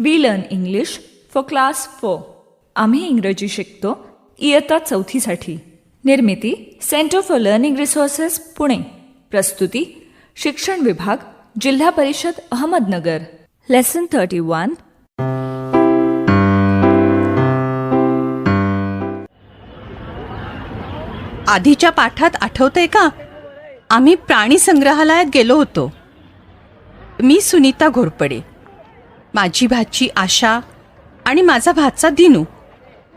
We learn English for class four आम्ही इंग्रजी शिकतो इयत्ता चौथीसाठी. निर्मिती centre for learning resources Pune. प्रस्तुती शिक्षण विभाग जिल्हा परिषद अहमदनगर. लेसन थर्टी वन आधीच्या पाठात आठवतंय का? आम्ही प्राणी संग्रहालयात गेलो होतो. मी सुनीता घोरपडे. माझी भाची आशा आणि माझा भातचा दिनू.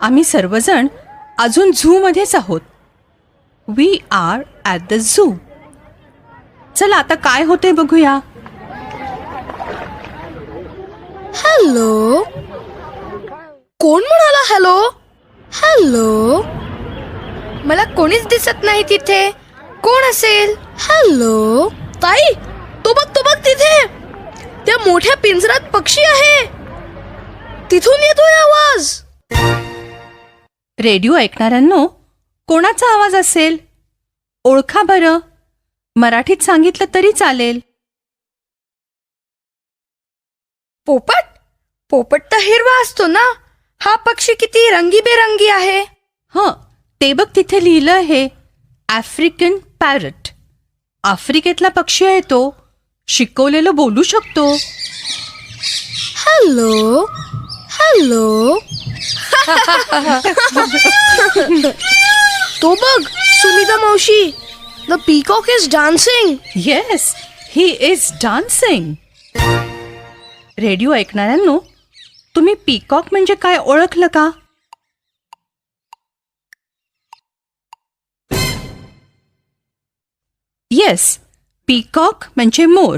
आम्ही सर्वजण अजून झूमध्येच आहोत. We are at the zoo चला आता काय होते बघूया. हॅलो कोण म्हणाला हॅलो हॅलो मला कोणीच दिसत नाही तिथे. कोण असेल? हॅलो ताई तो बघ तो बघ तिथे. मोठ्या पिंजरात पक्षी आहे. तिथून येतोय आवाज. रेडिओ ऐकणाऱ्यांनो कोणाचा आवाज असेल? ओळखा बरं. मराठीत सांगितलं तरी चालेल. पोपट? पोपट तर हिरवा असतो ना? हा पक्षी किती रंगीबेरंगी आहे. हं ते बघ तिथे लिहिलं आहे आफ्रिकन पॅरट आफ्रिकेतला पक्षी आहे तो. शिकवलेलं बोलू शकतो. Hello hello. तो बघ सुनीता मावशी the peacock is dancing yes he is dancing radio ऐकणाऱ्यांनो तुम्ही पीकॉक म्हणजे काय ओळखलं का? येस पीकॉक म्हणजे मोर.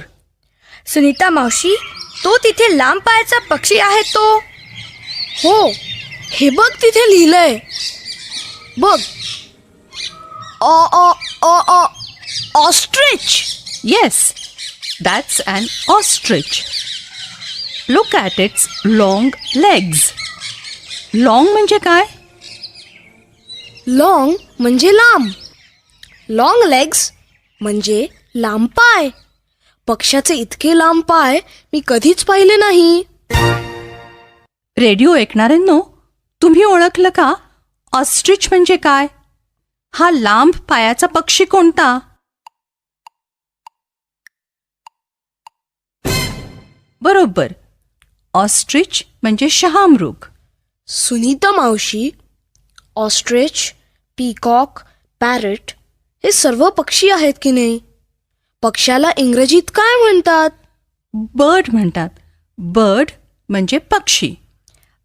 सुनीता मावशी तो तिथे लांब पायाचा पक्षी आहे तो. हो हे बघ तिथे लिहिलंय. बघ. ऑ ऑ ostrich. Yes, that's an ostrich. Look at its long legs. Long म्हणजे काय? लॉंग म्हणजे लांब. लॉंग लेग्स म्हणजे लांब पाय. पक्षाचे इतके लांब पाय मी कधीच पाहिले नाही. रेडिओ ऐकणाऱ्यांनो तुम्ही ओळखलं का? ऑस्ट्रिच म्हणजे काय? हा लांब पायाचा पक्षी कोणता? बरोबर. ऑस्ट्रिच म्हणजे शहामृग. सुनीता मावशी ऑस्ट्रिच पीकॉक पॅरट हे सर्व पक्षी आहेत की नाही? पक्ष्याला इंग्रजीत काय म्हणतात? बर्ड म्हणतात. बर्ड म्हणजे पक्षी.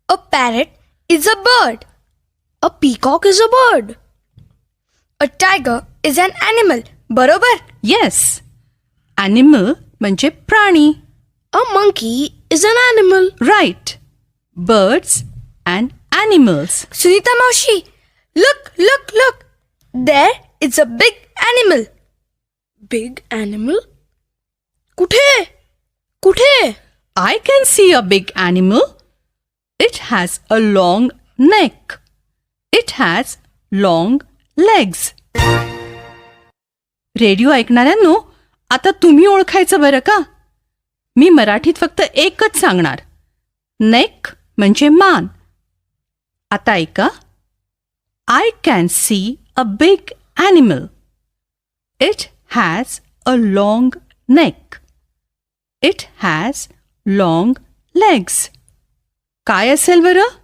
A parrot is a bird. A peacock is a bird. A tiger is an animal. बरोबर? येस ॲनिमल म्हणजे प्राणी. A monkey is an animal. Right birds and animals Sunita मावशी look look look there is a big animal big animal कुठे? कुठे? I can see a big animal. It has a long neck. It has long legs. Radio ऐकणाऱ्यांनो आता तुम्ही ओळखायचं बरं का? मी मराठीत फक्त एकच सांगणार. नेक म्हणजे मान. आता ऐका. I can see a big animal it has a long neck it has long legs काय असेल बरं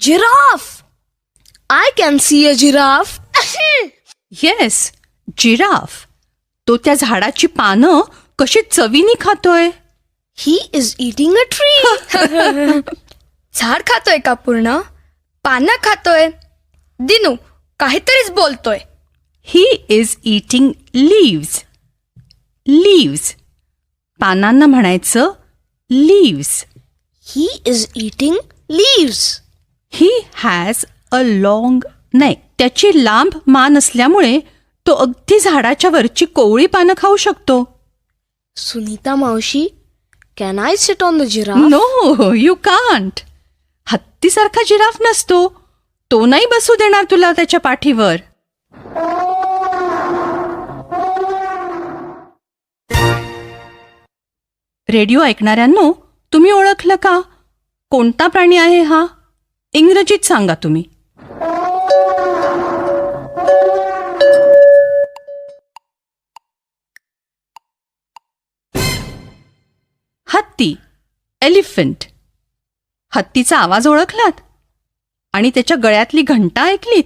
giraffe I can see a giraffe yes giraffe तो त्या झाडाची पानं कशी चवीनी खातोय? He is eating a tree झाड खातोय का पूर्ण? पानं खातोय. दिनू काहीतरीच बोलतोय. He is eating leaves leaves पानांना म्हणायचं leaves he is eating leaves he has a long neck त्याची लांब मान असल्यामुळे तो अगदी झाडाच्या वरची कोवळी पानं खाऊ शकतो. सुनीता मावशी can I sit on the giraffe no you can't हत्तीसारखा giraffe नसतो. तो नाही बसू देणार तुला त्याच्या पाठीवर? रेडिओ ऐकणाऱ्यांनो तुम्ही ओळखलं का? कोणता प्राणी आहे हा? इंग्रजीत सांगा तुम्ही. हत्ती. एलिफंट. हत्तीचा आवाज ओळखलात? आणि त्याच्या गळ्यातली घंटा ऐकलीत.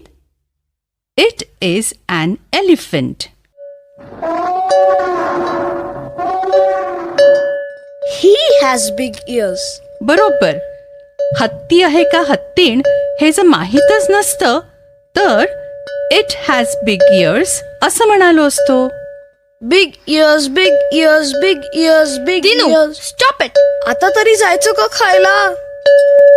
It is an elephant he has big ears बरोबर. हत्ती आहे का हत्तीण हे जर माहीतच नसतं तर इट हॅज बिग इयर्स असं म्हणालो असतो. Big ears big ears big ears big ears stop it आता तरी जायचं का खायला?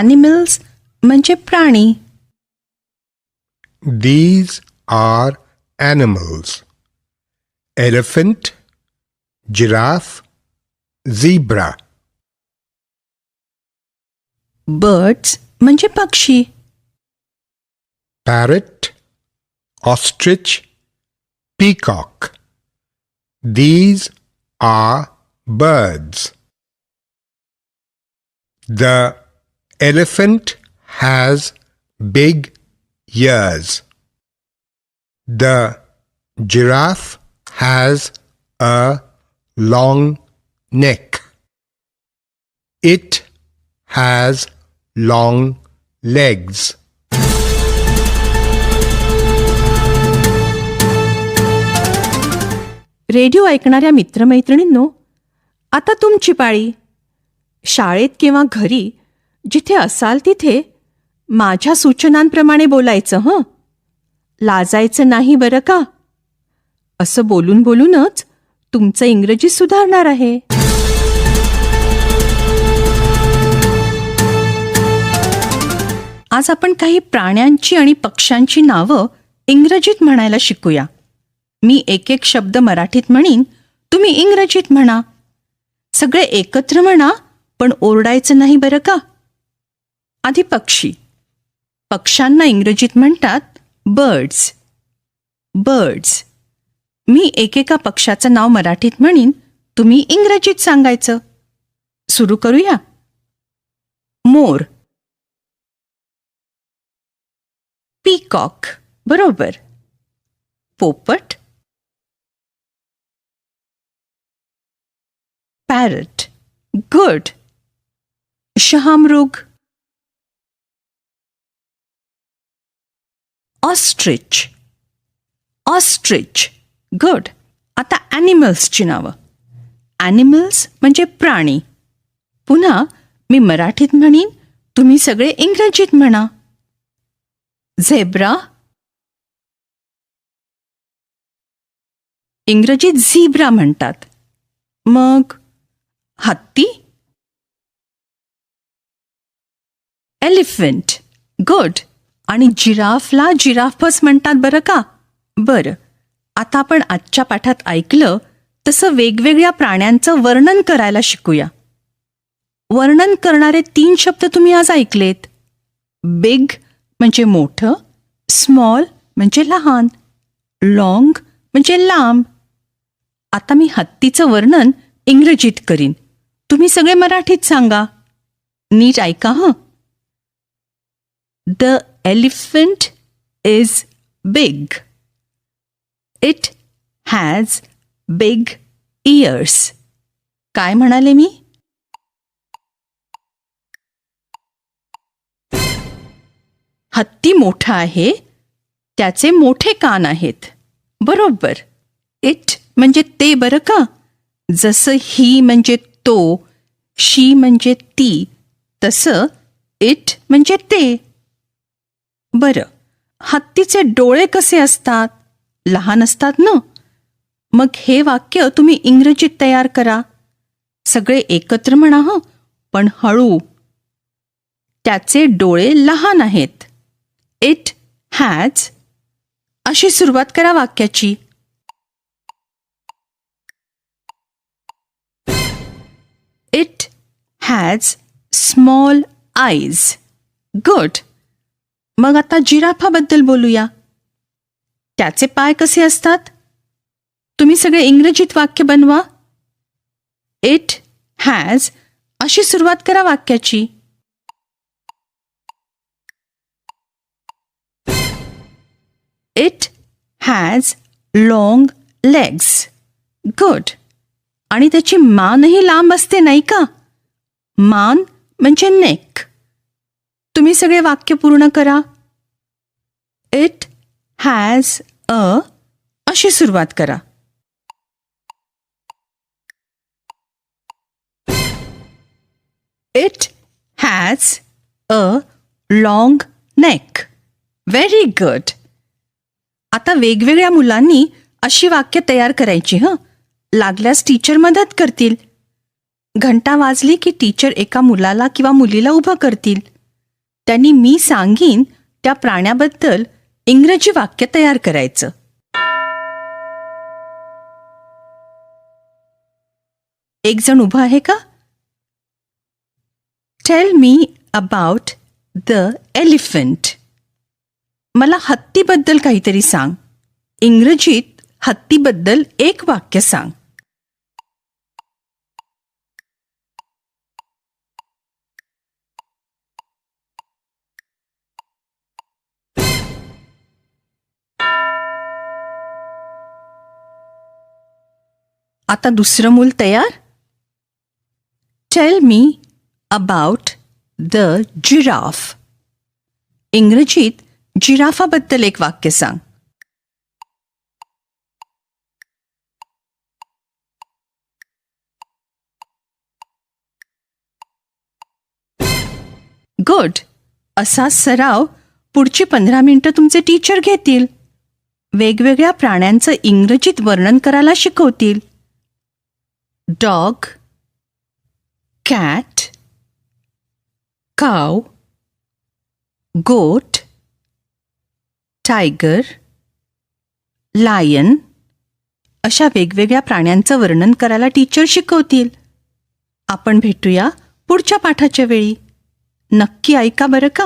ॲनिमल्स म्हणजे प्राणी These are animals elephant, giraffe, zebra, birds म्हणजे पक्षी parrot, ostrich, peacock. These are birds. The elephant has big ears. The giraffe has a long neck. It has long legs. Radio ऐकणाऱ्या मित्रमैत्रिणींनो आता तुमची पाळी शाळेत किंवा घरी जिथे असाल तिथे माझ्या सूचनांप्रमाणे बोलायचं हं? लाजायचं नाही बरं का? असं बोलून बोलूनच तुमचं इंग्रजी सुधारणार आहे. आज आपण काही प्राण्यांची आणि पक्ष्यांची नावं इंग्रजीत म्हणायला शिकूया. मी एक एक शब्द मराठीत म्हणीन तुम्ही इंग्रजीत म्हणा. सगळे एकत्र म्हणा पण ओरडायचं नाही बरं का? आधी पक्षी. पक्ष्यांना इंग्रजीत म्हणतात बर्ड्स बर्ड्स मी एकेका पक्षाचं नाव मराठीत म्हणीन तुम्ही इंग्रजीत सांगायचं. सुरू करूया. मोर. पीकॉक बरोबर. पोपट. पॅरट गुड शहामृग. ऑस्ट्रिच ऑस्ट्रिच गुड आता ॲनिमल्सची नावं. ॲनिमल्स म्हणजे प्राणी. पुन्हा मी मराठीत म्हणीन तुम्ही सगळे इंग्रजीत म्हणा. झेब्रा इंग्रजीत झीब्रा म्हणतात. मग हत्ती. एलिफंट गुड आणि जिराफला जिराफच म्हणतात बरं का? बरं. आता आपण आजच्या पाठात ऐकलं तसं वेगवेगळ्या प्राण्यांचं वर्णन करायला शिकूया. वर्णन करणारे तीन शब्द तुम्ही आज ऐकलेत. बिग म्हणजे मोठं स्मॉल म्हणजे लहान लॉंग म्हणजे लांब. आता मी हत्तीचं वर्णन इंग्रजीत करीन. तुम्ही सगळे मराठीत सांगा. नीट ऐका हं. The elephant is big it has big ears काय म्हणाले मी? हत्ती मोठा आहे. त्याचे मोठे कान आहेत. बरोबर. इट म्हणजे ते बरं का? जसं ही म्हणजे तो शी म्हणजे ती तसं इट म्हणजे ते. बरं हत्तीचे डोळे कसे असतात? लहान असतात ना? मग हे वाक्य तुम्ही इंग्रजीत तयार करा. सगळे एकत्र म्हणा हं पण हळू. त्याचे डोळे लहान आहेत. इट हॅज अशी सुरुवात करा वाक्याची. It has small eyes good मग आता जिराफाबद्दल बोलूया. त्याचे पाय कसे असतात? तुम्ही सगळे इंग्रजीत वाक्य बनवा. इट हॅज अशी सुरुवात करा वाक्याची. It has long legs good आणि त्याची मानही लांब असते नाही का? मान म्हणजे नेक तुम्ही सगळे वाक्य पूर्ण करा. इट हॅज अ अशी सुरुवात करा. It has a long neck very good आता वेगवेगळ्या मुलांनी अशी वाक्य तयार करायची हं? लागल्यास टीचर मदत करतील. घंटा वाजली की टीचर एका मुलाला किंवा मुलीला उभं करतील. त्यांनी मी सांगीन त्या प्राण्याबद्दल इंग्रजी वाक्य तयार करायचं. एक जण उभं आहे का? Tell me about the elephant मला हत्तीबद्दल काहीतरी सांग. इंग्रजीत हत्तीबद्दल एक वाक्य सांग. आता दुसरं मूल तयार? Tell me about the giraffe इंग्रजीत जिराफाबद्दल एक वाक्य सांग. गुड असा सराव पुढची पंधरा मिनिटं तुमचे टीचर घेतील. वेगवेगळ्या प्राण्यांचं इंग्रजीत वर्णन करायला शिकवतील. डॉग कॅट काव गोट टायगर लायन अशा वेगवेगळ्या प्राण्यांचं वर्णन करायला टीचर शिकवतील. आपण भेटूया पुढच्या पाठाच्या वेळी. नक्की ऐका बरं का?